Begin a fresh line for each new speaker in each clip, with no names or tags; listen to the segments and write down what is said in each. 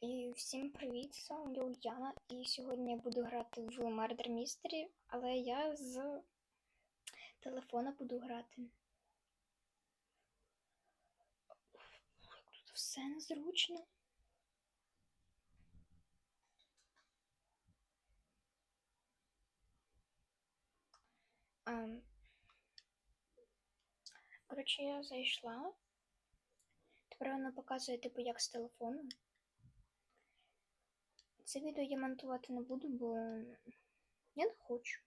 І всім привіт! З вами я Ульяна, і сьогодні я буду грати в Murder Mystery, але я з телефона буду грати. Тут все незручно. Ем, Коротше, я зайшла. Тепер вона показує, типу, як з телефону. Це відео я монтувати не буду, бо я не хочу.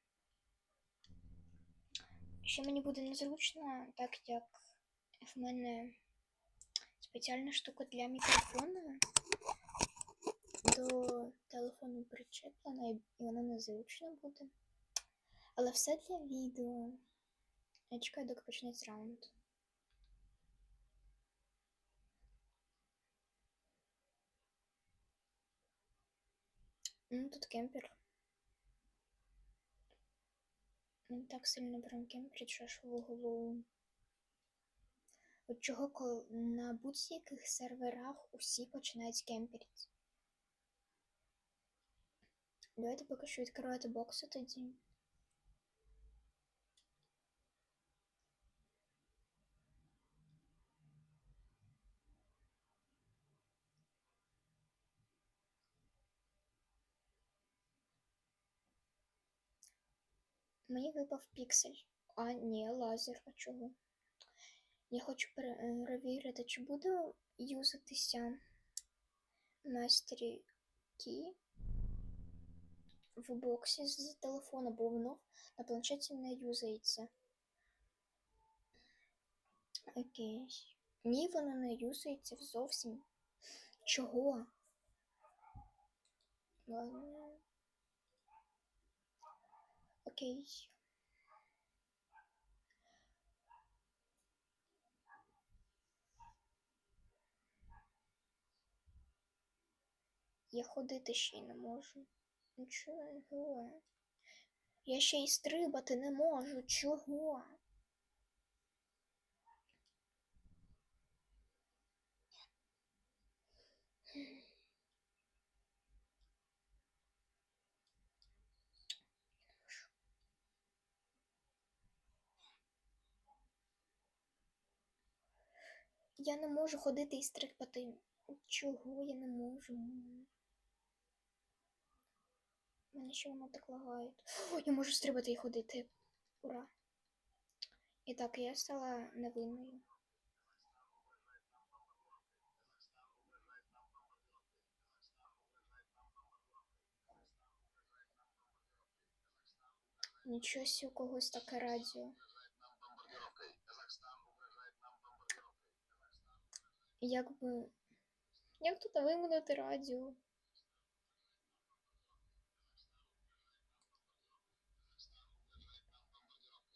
Ще мені буде незручно, так як в мене спеціальна штука для мікрофона до телефону причеплена і воно незручно буде. Але все для відео. Я чекаю, доки почнеться раунд. Ну, тут кемпер. Не так сильно прям кемперить, що аж в голову. От чого коли на будь-яких серверах усі починають кемперити. Давайте поки що відкривати бокси тоді. Мені випав піксель. А, ні, лазер, а чого? Я хочу перевірити, чи буде юзатися Mastery Key в боксі з телефона, бо воно на планшеті не юзається. Окей. Ні, воно не юзається зовсім. Чого? Ладно. Окей. Я ходити ще й не можу. Ну чого? Я ще й стрибати не можу. Чого? Я не можу ходити і стрибати. Чого я не можу? Мене ще воно так лагає. О, я можу стрибати і ходити. Ура! І так, я стала невинною. Нічого у когось таке радіо. Як би. Як тут вимкнути радіо?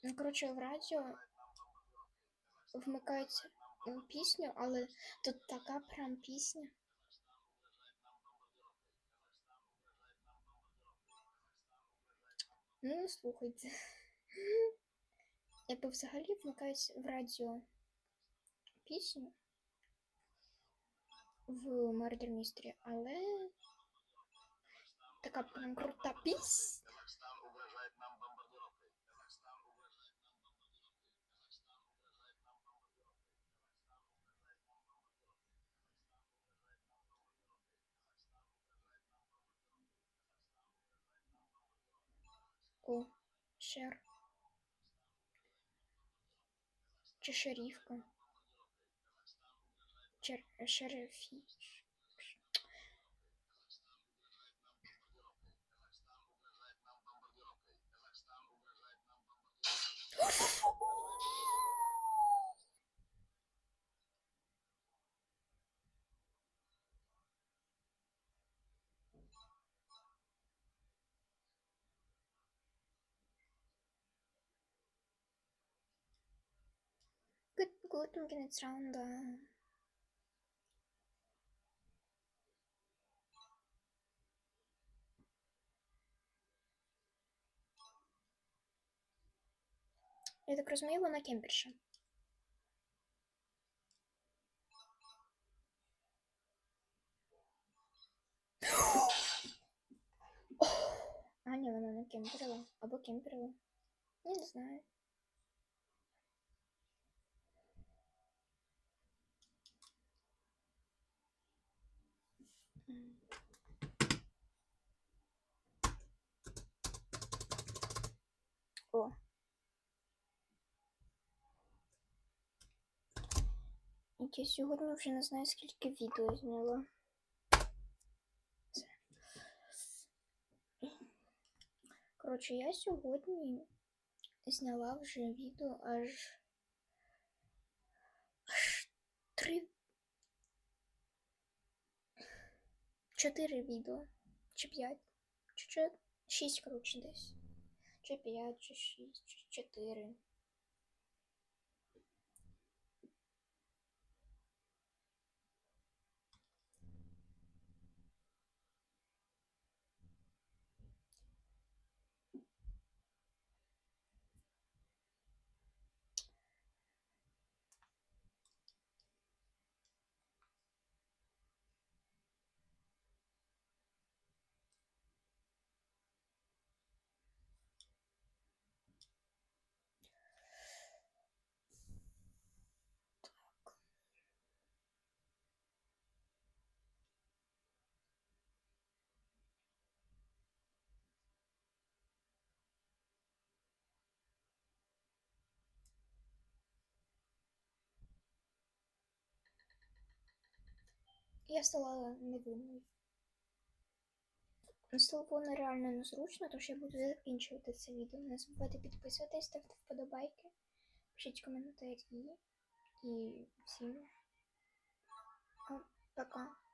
Ну, коротше, в радіо вмикають пісню, але тут така прям пісня. Ну, слухайте. Якби взагалі вмикають в радіо пісню в Murder Mystery, але така прям крута пісня. О, шер. Чи шерифка? Sheriff. good good I'm gonna drown down. Я так розумію, вона кемперша. А, ні, вона не кемперила. Або кемперила. Не знаю. О. Я сьогодні вже не знаю, скільки відео зняла. Коротше, я сьогодні зняла вже відео аж, аж три. Чотири відео. Чи п'ять. Чи шість, коротше, десь. Чи п'ять, чи шість, чи чотири. Я стала невинною. Стало нереально незручно, тож я буду закінчувати це відео. Не забувайте підписуватись, ставте вподобайки, пишіть коментарі і всім пока.